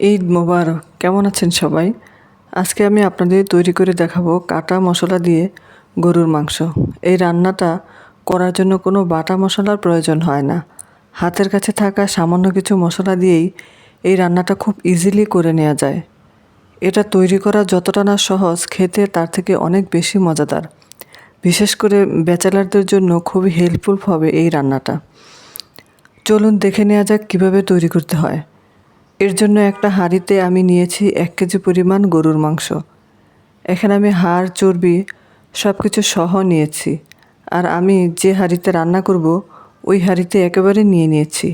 ঈদ মোবারক। কেমন আছেন সবাই? আজকে আমি আপনাদের তৈরি করে দেখাবো কাটা মশলা দিয়ে গরুর মাংস। এই রান্নাটা করার জন্য কোনো বাটা মশলার প্রয়োজন হয় না। হাতের কাছে থাকা সামান্য কিছু মশলা দিয়েই এই রান্নাটা খুব ইজিলি করে নেওয়া যায়। এটা তৈরি করা যতটা না সহজ, খেতে তার থেকে অনেক বেশি মজাদার। বিশেষ করে ব্যাচেলারদের জন্য খুবই হেল্পফুল হবে এই রান্নাটা। চলুন দেখে নেওয়া যাক কীভাবে তৈরি করতে হয়। এর জন্য একটা হাঁড়িতে আমি নিয়েছি এক কেজি পরিমাণ গরুর মাংস। এখানে আমি হাড়, চর্বি সব কিছু সহ নিয়েছি। আর আমি যে হাঁড়িতে রান্না করব, ওই হাঁড়িতে একেবারে নিয়ে নিয়েছি।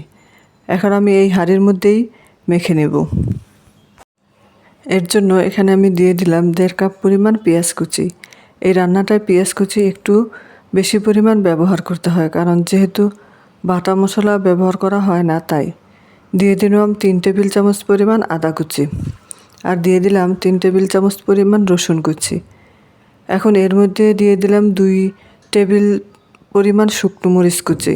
এখন আমি এই হাঁড়ির মধ্যেই মেখে নেব। এর জন্য এখানে আমি দিয়ে দিলাম দেড় কাপ পরিমাণ পেঁয়াজ কুচি। এই রান্নাটায় পেঁয়াজ কুচি একটু বেশি পরিমাণ ব্যবহার করতে হয়, কারণ যেহেতু বাটা মশলা ব্যবহার করা হয় না তাই। দিয়ে দিলাম তিন টেবিল চামচ পরিমাণ আদা কুচি। আর দিয়ে দিলাম তিন টেবিল চামচ পরিমাণ রসুন কুচি। এখন এর মধ্যে দিয়ে দিলাম দুই টেবিল পরিমাণ শুকনো মরিচ কুচি।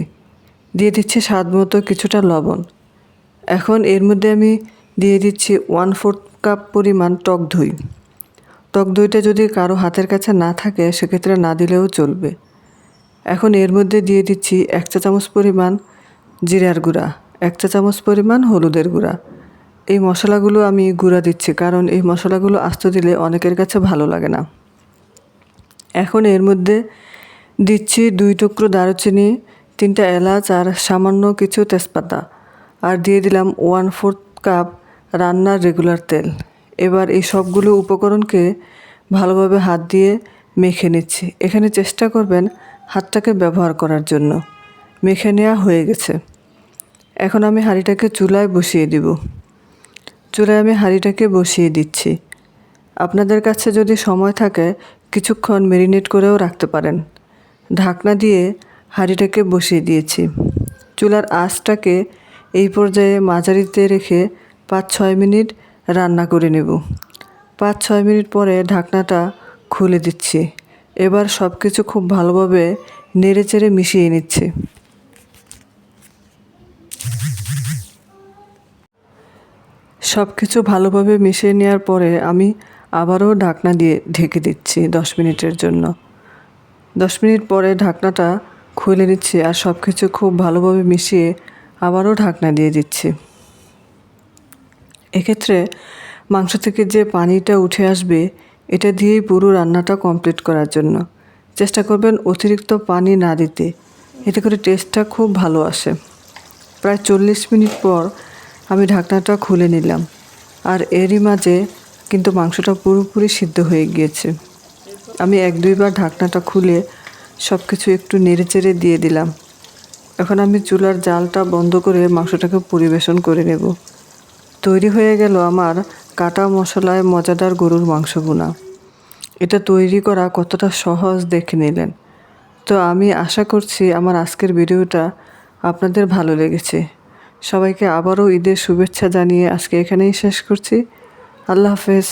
দিয়ে দিচ্ছি স্বাদ মতো কিছুটা লবণ। এখন এর মধ্যে আমি দিয়ে দিচ্ছি ওয়ান ফোর্থ কাপ পরিমাণ টক দই। টক দইটা যদি কারও হাতের কাছে না থাকে, সেক্ষেত্রে না দিলেও চলবে। এখন এর মধ্যে দিয়ে দিচ্ছি এক চা চামচ পরিমাণ জিরার গুঁড়া। এক চা চামচ পরিমাণ হলুদের গুঁড়া। এই মশলাগুলো আমি গুঁড়া দিচ্ছি কারণ এই মশলাগুলো আস্ত দিলে অনেকের কাছে ভালো লাগে না। এখন এর মধ্যে দিচ্ছি দুই টুকরো দারুচিনি, তিনটা এলাচ আর সামান্য কিছু তেজপাতা। আর দিয়ে দিলাম ওয়ান ফোর্থ কাপ রান্নার রেগুলার তেল। এবার এই সবগুলো উপকরণকে ভালোভাবে হাত দিয়ে মেখে নিচ্ছি। এখানে চেষ্টা করবেন হাতটাকে ব্যবহার করার জন্য। মেখে নেওয়া হয়ে গেছে। এখন আমি হাঁড়িটাকে চুলায় বসিয়ে দিব। চুলায় আমি হাঁড়িটাকে বসিয়ে দিচ্ছি। আপনাদের কাছে যদি সময় থাকে, কিছুক্ষণ মেরিনেট করেও রাখতে পারেন। ঢাকনা দিয়ে হাঁড়িটাকে বসিয়ে দিয়েছি। চুলার আঁচটাকে এই পর্যায়ে মাঝারিতে রেখে পাঁচ ছয় মিনিট রান্না করে নেব। পাঁচ ছয় মিনিট পরে ঢাকনাটা খুলে দিচ্ছি। এবার সব কিছু খুব ভালোভাবে নেড়ে চেড়ে মিশিয়ে নিচ্ছি। সব কিছু ভালোভাবে মিশিয়ে নেওয়ার পরে আমি আবারও ঢাকনা দিয়ে ঢেকে দিচ্ছি দশ মিনিটের জন্য। দশ মিনিট পরে ঢাকনাটা খুলে নিচ্ছি আর সব কিছু খুব ভালোভাবে মিশিয়ে আবারও ঢাকনা দিয়ে দিচ্ছি। এক্ষেত্রে মাংস থেকে যে পানিটা উঠে আসবে, এটা দিয়েই পুরো রান্নাটা কমপ্লিট করার জন্য। চেষ্টা করবেন অতিরিক্ত পানি না দিতে। এতে করে টেস্টটা খুব ভালো আসে। প্রায় চল্লিশ মিনিট পর আমি ঢাকনাটা খুলে নিলাম। আর এরই মাঝে কিন্তু মাংসটা পুরোপুরি সিদ্ধ হয়ে গিয়েছে। আমি এক দুইবার ঢাকনাটা খুলে সব কিছু একটু নেড়ে চেড়ে দিয়ে দিলাম। এখন আমি চুলার জালটা বন্ধ করে মাংসটাকে পরিবেশন করে নেব। তৈরি হয়ে গেল আমার কাটা মশলায় মজাদার গরুর মাংস বোনা এটা তৈরি করা কতটা সহজ দেখে নিলেন। তো আমি আশা করছি আমার আজকের ভিডিওটা আপনাদের ভালো লেগেছে। সবাইকে আবারও ঈদের শুভেচ্ছা জানিয়ে আজকে এখানেই শেষ করছি। আল্লাহ হাফেজ।